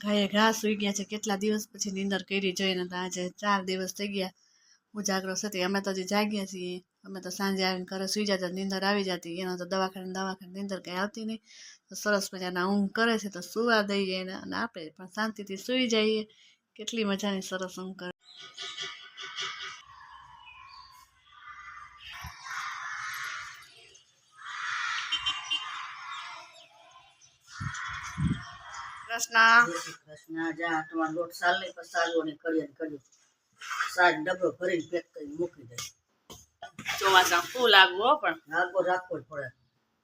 ઘાએ ઘા સુઈ ગયા છે. કેટલા દિવસ પછી નીંદર કરી જોઈને તો આજે ચાર દિવસ થઈ ગયા ઉજાગરો હતી અમે તો હજી જાગ્યા છીએ. અમે તો સાંજે આવીને ઘરે સુઈ જતા નીંદર આવી જતી. એનો તો દવાખાને દવાખાને નીંદર કંઈ આવતી નહીં. તો સરસ મજાના ઊંઘ કરે છે તો સુવા દઈએ એને અને આપણે પણ શાંતિથી સુઈ જઈએ. કેટલી મજાની સરસ ઊંઘ કરે. Thank જય કૃષ્ણ. જા તમારો લોટ સાલ નહીં પણ સાલો ને કડિયા ને કડિયું સાજ ભરીને પેક કરીને મૂકી દે. ચોમાસા ફૂલ લાગવો પણ. આગો રાખવો જ પડે.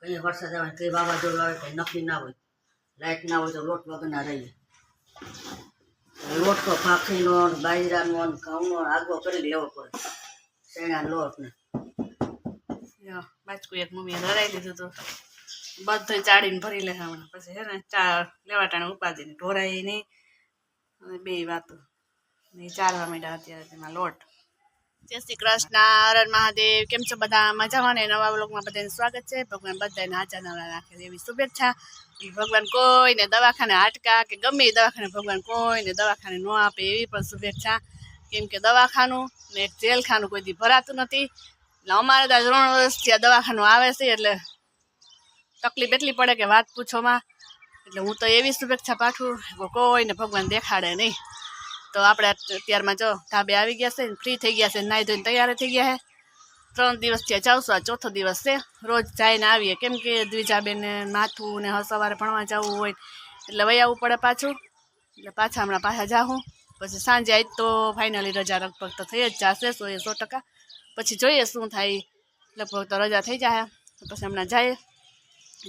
કઈ વરસાદ આવે કઈ વાવાઝોડું આવે કઈ નક્કી ના હોય. લાઈટ ના હોય તો લોટ વગરના રહીએ. લોટ તો ફાંકીનો ને બાજરાનો ને ઘઉંનો નો આગો કરી લેવો પડે. શેણા લોટ ને. યો, એક મમ્મીએ લડાઈ લીધું હતું. બધું ચાડીને ભરી લે પછી હે ને ચા લેવાટાણે ઉપાદીને ઢોરાય નહીં. અને બે વાતો. ને ચાલવા માંડ્યા અત્યારે તેમાં લોટ. જય શ્રી કૃષ્ણ, હરણ મહાદેવ. કેમ છો બધા? મજામાં ને? નવા બ્લોગમાં બધાને સ્વાગત છે. ભગવાન બધાને હાચા નવરા રાખે એવી શુભેચ્છા. ભગવાન કોઈને દવાખાને હાટકા, કે ગમે એ દવાખાને ભગવાન કોઈને દવાખાને ન આપે એવી પણ શુભેચ્છા. કેમ કે દવાખાનું ને એક જેલખાનું કોઈ દી ભરાતું નથી. એટલે અમારે ત્યાં ત્રણ વર્ષથી આ દવાખાનું આવે છે, એટલે તકલીફ એટલી પડે કે વાત પૂછોમાં. એટલે હું તો એવી શુભેચ્છા પાઠવું, કે કોઈને ભગવાન દેખાડે નહીં. તો આપણે અત્યારમાં જો ધાબે આવી ગયા છે ફ્રી થઈ ગયા છે નાહી ધોઈને તૈયાર થઈ ગયા છે. ત્રણ દિવસથી આ જાઉં છું આ ચોથો દિવસ છે. રોજ જઈને આવીએ. કેમ કે દ્વિજાબેનને માથું ને હર સવારે ભણવા જવું હોય એટલે વહી આવવું પડે પાછું. એટલે પાછા હમણાં પાછા જાઉં પછી સાંજે આજ તો ફાઇનલી રજા લગભગ તો થઈ જ જશે, સો એ સો ટકા. પછી જોઈએ શું થાય. લગભગ તો રજા થઈ જાય તો પછી હમણાં જાય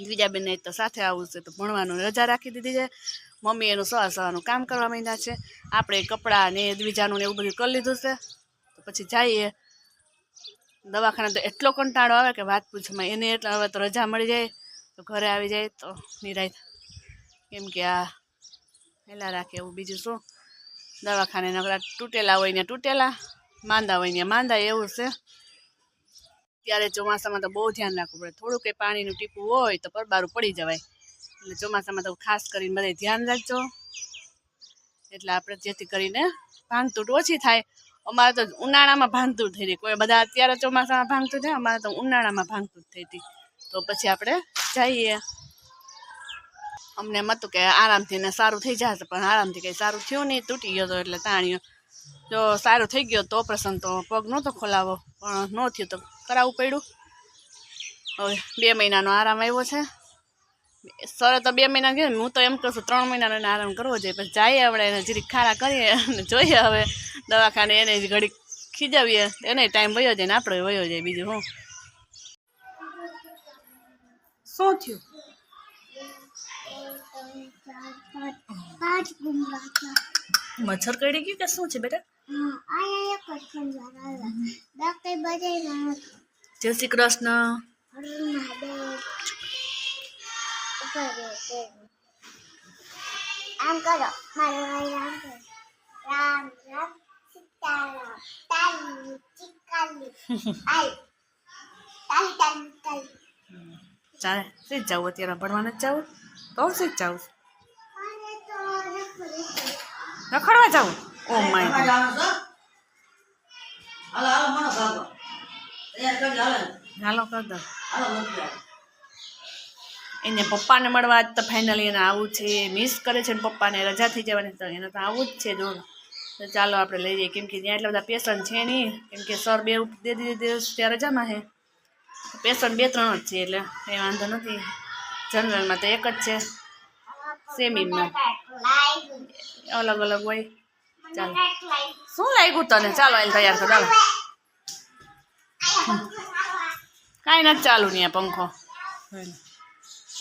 બીજા બેન તો સાથે આવવું છે તો ભણવાનું રજા રાખી દીધી છે. મમ્મી એનું સવાર સવારનું કામ કરવા માંડ્યા છે. આપણે કપડાં ને દ્વિજાનું ને એવું બધું કરી લીધું છે. તો પછી જઈએ. દવાખાને તો એટલો કંટાળો આવે કે વાત પૂછમાં એને એટલે હવે તો રજા મળી જાય. તો ઘરે આવી જાય તો નિરાય. કેમ કે આ પહેલાં રાખે એવું બીજું શું? દવાખાને નકરા તૂટેલા હોય ને તૂટેલા, માંદા હોય ને માંદા એવું છે. ત્યારે ચોમાસામાં તો બહુ ધ્યાન રાખવું પડે. થોડુંક પાણીનું ટીપું હોય તો પરબારું પડી જવાય. એટલે ચોમાસામાં તો ખાસ કરીને બધે ધ્યાન રાખજો. એટલે આપણે જેથી કરીને ભાંગતૂટ ઓછી થાય. અમારે તો ઉનાળામાં ભાંગતૂટ થઈ રહી. કોઈ બધા અત્યારે ચોમાસામાં ભાંગતૂટ થાય, અમારે તો ઉનાળામાં ભાંગતૂટ થઈ હતી. તો પછી આપણે જઈએ. અમને એમ હતું કે આરામથી ને સારું થઈ જશે, પણ આરામથી કંઈ સારું થયું નહીં, તૂટી ગયો હતો એટલે તાણ્યો. જો સારું થઈ ગયો તો ઓપરેશન તો પગ નહોતો ખોલાવો પણ ન થયું તો કરાવવું પડ્યું. હવે બે મહિનાનો આરામ આવ્યો છે. સર તો બે મહિના ગયો હું તો એમ કહું છું ત્રણ મહિનાનો એને આરામ કરવો જોઈએ પછી જઈએ આપણે એને જરીક ખારા કરીએ અને જોઈએ હવે દવાખાને એને જ ઘડીક ખીજાવીએ. એને ટાઈમ વયો જાય ને આપણે વયો જાય બીજું હું. શું થયું? મચ્છર કડી ગયું કે શું છે બેટા? જય શ્રી કૃષ્ણ. આમ કરો. મારું ભાઈ રામ રામ રામ. સીતારામ તાલી ચીકાલી. આઈ. તાલી તાલી તાલી. ચાલે શીખ જવું અત્યારે? ભણવાને જ જવું તો શીખ જવું રખડવા જવું ઓ માય હાલો હાલો મને હાલો કર દો મૂકી આવો. એને પપ્પાને મળવા આજ તો ફાઇનલી એને આવું છે. મિસ કરે છે ને પપ્પાને રજા થઈ જવાની તો એને તો આવું જ છે જો. તો ચાલો આપણે લઈ જઈએ. કેમ કે ત્યાં એટલા બધા પેશન્ટ છે નહીં. કેમ કે સર બે દે દીધી ત્યાં રજામાં છે. પેશન્ટ બે ત્રણ જ છે એટલે કંઈ વાંધો નથી. જનરલમાં તો એક જ છે. સેમીમાં અલગ અલગ હોય. ચાલો. શું લાગ્યું તને? ચાલો એને તૈયાર કરો ચાલો. કાંઈ નથી ચાલુ નહીં આ પંખો.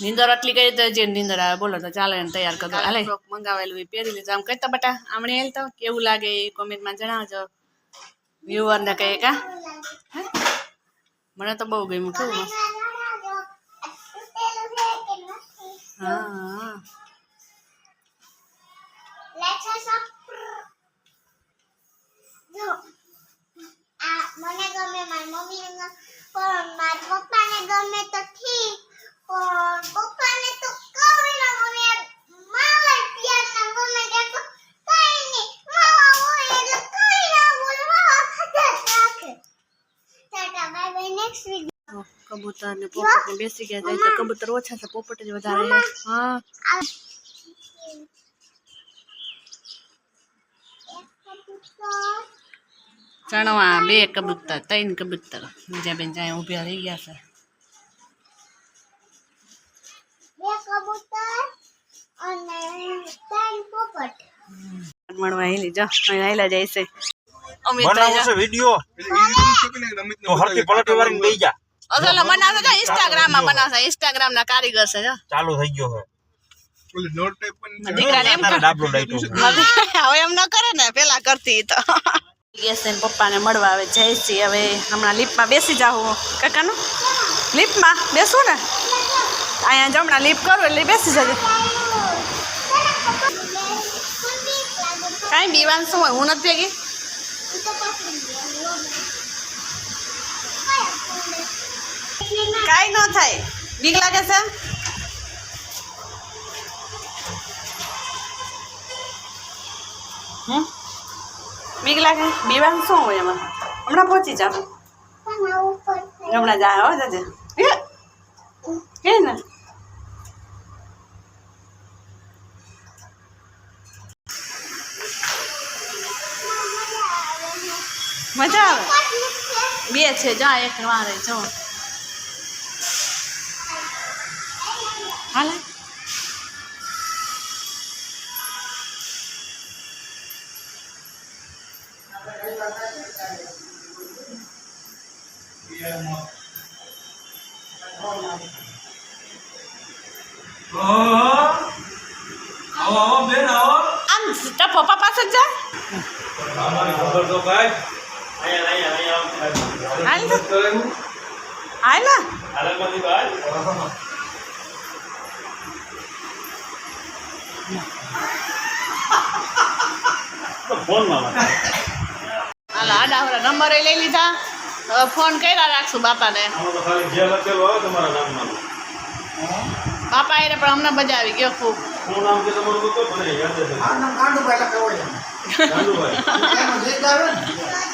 નીંદર આટલી કરી તો જે નીંદર આવે બોલો તો ચાલો એને તૈયાર કરો હાલે. ફ્રોક મંગાવેલું એ પહેરી લીધું આમ કહેતા બટા આમણે હેલ તો કેવું લાગે એ કોમેન્ટમાં જણાવજો. વ્યુઅરને કહે કા હે? મને તો બહુ ગમ્યું કેવું હા હા. Let's have some. જો આ મને ગમે મારી મમ્મીને પણ મારા પપ્પાને ગમે તો ઠીક પણ પપ્પાને તો કબૂતર ને પોપટ ને બેસી ગયા જાય કબૂતર ઓછા છે પોપટ જ વધારે હા. ચણવા બે કબૂતર ત્રણ કબૂતર. બીજા બેન જાય ઊભા રહી ગયા છે. બે કબૂતર અને ત્રણ પોપટ મળવા હેલી જો અહીં જાય છે. અમે બનાવો વિડિયો તો હરતી પલટી વાળીને બેહી જા. અસલ બનાવશે જો ઇન્સ્ટાગ્રામમાં બનાવશે. ઇન્સ્ટાગ્રામ ના કારીગર છે જો. ચાલુ થઈ ગયો હવે. મારા એમ ડાબલો ડાયટો હવે એમ ન કરે ને પેલા કરતી તો. એન પપ્પાને મળવા આવે જયશ્રી હવે હમણાં લિફ્ટમાં બેસી જાઉં કાકાનું? લિફ્ટમાં? બેસું ને. અહીંયા જ હમણાં લિફ્ટ કરું એટલે બેસી જજે. કાંઈ બીવાનું શું હોય? હું નથી ભેગી? કાંઈ ન થાય. બીક લાગે છે હમ? બીક લાગે બીવાનું શું હોય એમાં? હમણાં પહોંચી જાવ હમણાં જાય હો, જજે. કે ને? મજા આવે? બે છે, જા, એક વારે, જો. હાલે? તાર પપ્પા પાસે જ જા. નંબર લઈ લીધા. હવે ફોન કર્યા રાખશું બાપાને. બાપા એને પણ અમને મજા આવી ગયો ખૂબ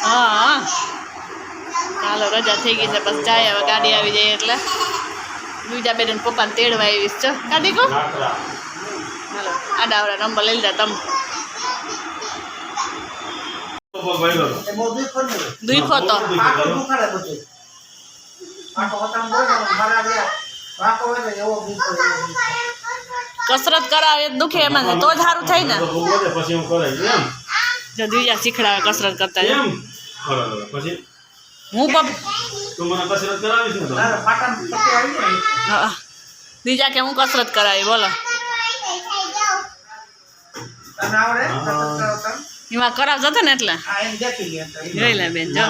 હા હા ચાલો રજા થઈ ગઈ છે બસ જાય હવે ગાડી આવી જાય એટલે. બીજા બેન પપ્પાને તેડવા આવીશ. છો કાઢી કો? હાલો આડાવરા નંબર લઈ લીધા તમે. દુખો તો. કસરત કરાવે દુખે એમાં તો જ સારું થાય ને. પછી હું એમ જો બીજા શીખડાવે કસરત કરતા એમ? બરાબર પછી? હું પપ તું મને કસરત કરાવીશ ને તો? હા. બીજા કે હું કસરત કરાવી બોલો. એમાં કરાવ જતો ને એટલે? જોઈ લે બેન જો.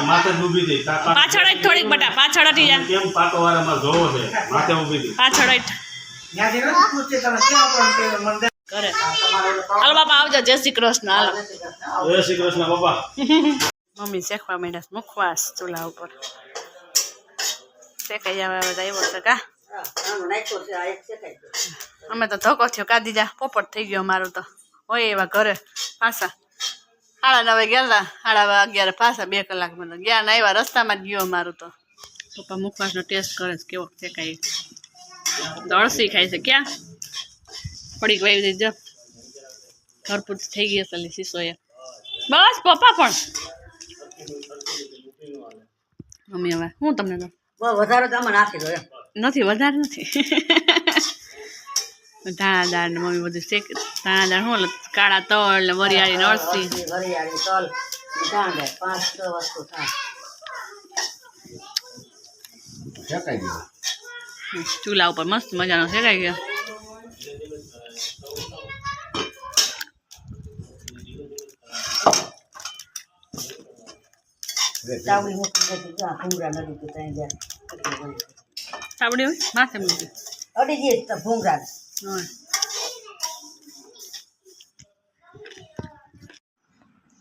પાછળ જ થોડીક બટા પાછળ હટી જા. કેમ પાટો વાળામાં જોવો છે? માથે ઊભી થઈ પાછળ હટ. કરે. હાલ બાપા આવજો. જય શ્રી કૃષ્ણ. હાલો. જય શ્રી કૃષ્ણ. બાપા. મમ્મી શેખવા માંડ્યા છે મુખવાસ ચૂલા ઉપર. શેકાઈ આવે બધા તો આવ્યો છે કા? અમે તો ધોકો થયો કાઢી જા પોપટ થઈ ગયો મારું તો. હોય એવા ઘરે પાછા. સાડા નવે ગયેલા સાડા અગિયાર પાછા બે કલાક મને ગયા ને આવ્યા રસ્તામાં જ ગયો મારું તો. પપ્પા મુખવાસનો ટેસ્ટ કરે છે કેવો છે કાંઈ? દળસી ખાય છે ક્યાં? પડીક વાવી દઈ જો ભરપૂર થઈ ગઈ હશે શીશોએ. એ બસ પપ્પા પણ. મમ્મી હવે હું તમને તો વધારે તો આમાં નાખી દો નથી વધારે નથી. ધાણા દાળ ને મમ્મી બધું શેક ધાણા દાળ શું કાળા તલ ને વરિયાળી ને અળસી. વરિયાળી તલ. પાંચ છ વસ્તુ થાય. ચૂલા ઉપર મસ્ત મજાનો શેકાઈ ગયા. સાબડી હોય? માથે મૂકી. અડી જઈએ ભૂંગરા હોય.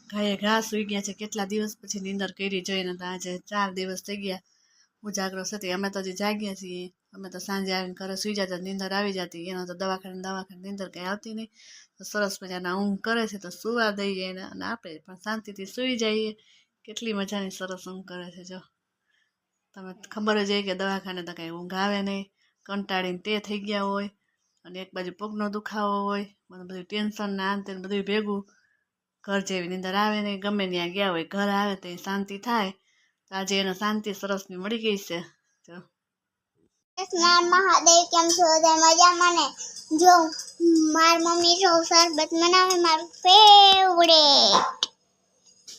ગાયે ઘાસ સુઈ ગયા છે. કેટલા દિવસ પછી નીંદર કરી જોઈને તો આજે ચાર દિવસ થઈ ગયા ઉજાગરો હતી અમે તો જાગ્યા છીએ. અમે તો સાંજે આવીને ઘરે સુઈ જતા નીંદર આવી જતી. એનો તો દવાખાને દવાખાને નીંદર કંઈ આવતી નહીં. તો સરસ મજાના ઊંઘ કરે છે તો સુવા દઈએ એને અને આપણે પણ શાંતિથી સૂઈ જઈએ. કેટલી મજાની સરસ ઊંઘ કરે છે જો. તમે ખબર જ હોય કે દવાખાને તો કાંઈ ઊંઘ આવે નહીં. કંટાળીને તે થઈ ગયા હોય. અને એક બાજુ પગનો દુખાવો હોય, મને બધું ટેન્શન ને તેને બધું ભેગું. ઘર જેવી નીંદર આવે નહીં ગમે ત્યાં ગયા હોય, ઘર આવે તો શાંતિ થાય. તો આજે એને શાંતિ સરસની મળી ગઈ છે. જો. મહાદેવ, કેમ છો? મજા મજામાં ને? જો, માર મમ્મી સૌ શરબત બનાવે, મારું ફેવરેટ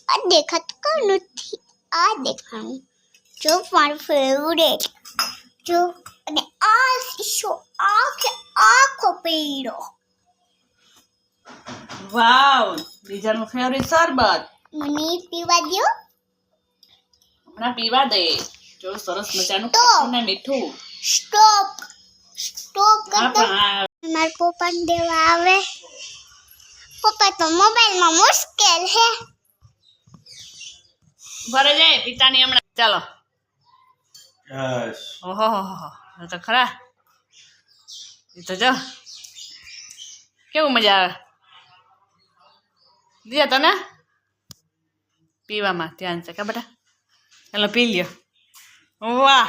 આ દેખાત નથી? આ દેખાણું. જો, મારું ફેવરેટ જો, અને આ શો, આખો પીળો. વાવ બીજાનું ફેવરિટ શરબત. મને પીવા દો હમણાં પીવા દે. જો સરસ મજાનું. ખાટું ને મીઠું. સ્ટોપ સ્ટોપ કરતો. પણ પપ્પા મારા દેવા આવે. પપ્પા તો મોબાઈલમાં મુશ્કેલ હે. ભરે જાય પિતાની હમણાં. ચાલો. ઓહો તો ખરા. એ તો જો. કેવું મજા આવે? દિયા તને? પીવામાં ધ્યાન છે કા બેટા? ચાલો પી લ્યો. વાહ!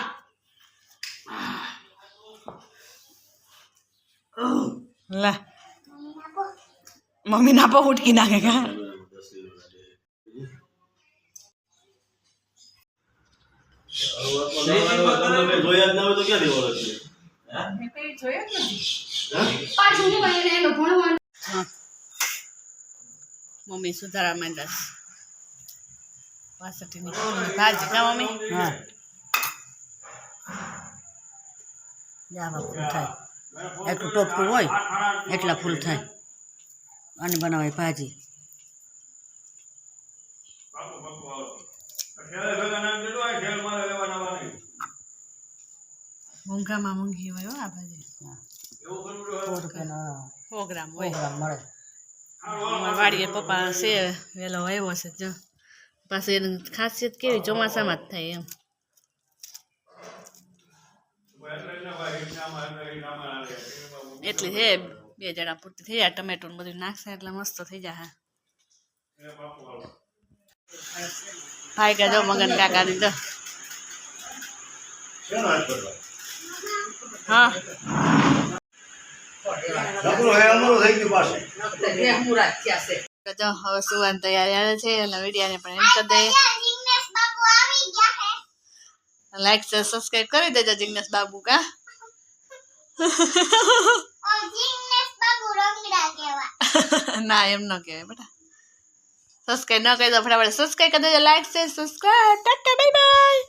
લા. મમ્મી ના પો ઉઠકી નાખે કા? જોયા જ ના હોય તો ક્યાં દેવાનો છે? મમ્મી સુધારા માંડસ વાસઠીની ફૂલની ભાજી કા મમ્મી? હા. જાવા ફૂલ થાય. એટલું ટોપકું હોય એટલા ફૂલ થાય. અને બનાવાય ભાજી. મોંઘામાં મોંઘી હોય હો આ ભાજી. સો ગ્રામ હોય. મળે. વાડીએ પપ્પા છે વેલો આવ્યો છે જો. એની ખાસિયત કેવી? ચોમાસામાં જ થાય એમ. એટલે છે બે જણા પૂરતી થઈ જાય ટમેટો બધું નાખશે એટલે મસ્ત થઈ જાય ભાઈ કે જો મગન કાકા કરવા? હા. ઢગલો હે અમારો છે અને વિડીયાને પણ એમ કરી દઈએ. લાઈક છે સબસ્ક્રાઇબ કરી દેજો જિગ્નેશ બાબુ, કા? ના, એમ ન કહેવાય બેટા. સબસ્ક્રાઇબ ન કરી દો, ફટાફટ સબસ્ક્રાઇબ કરી દેજો. લાઈક છે સબસ્ક્રાઇબ ટાટા બાય બાય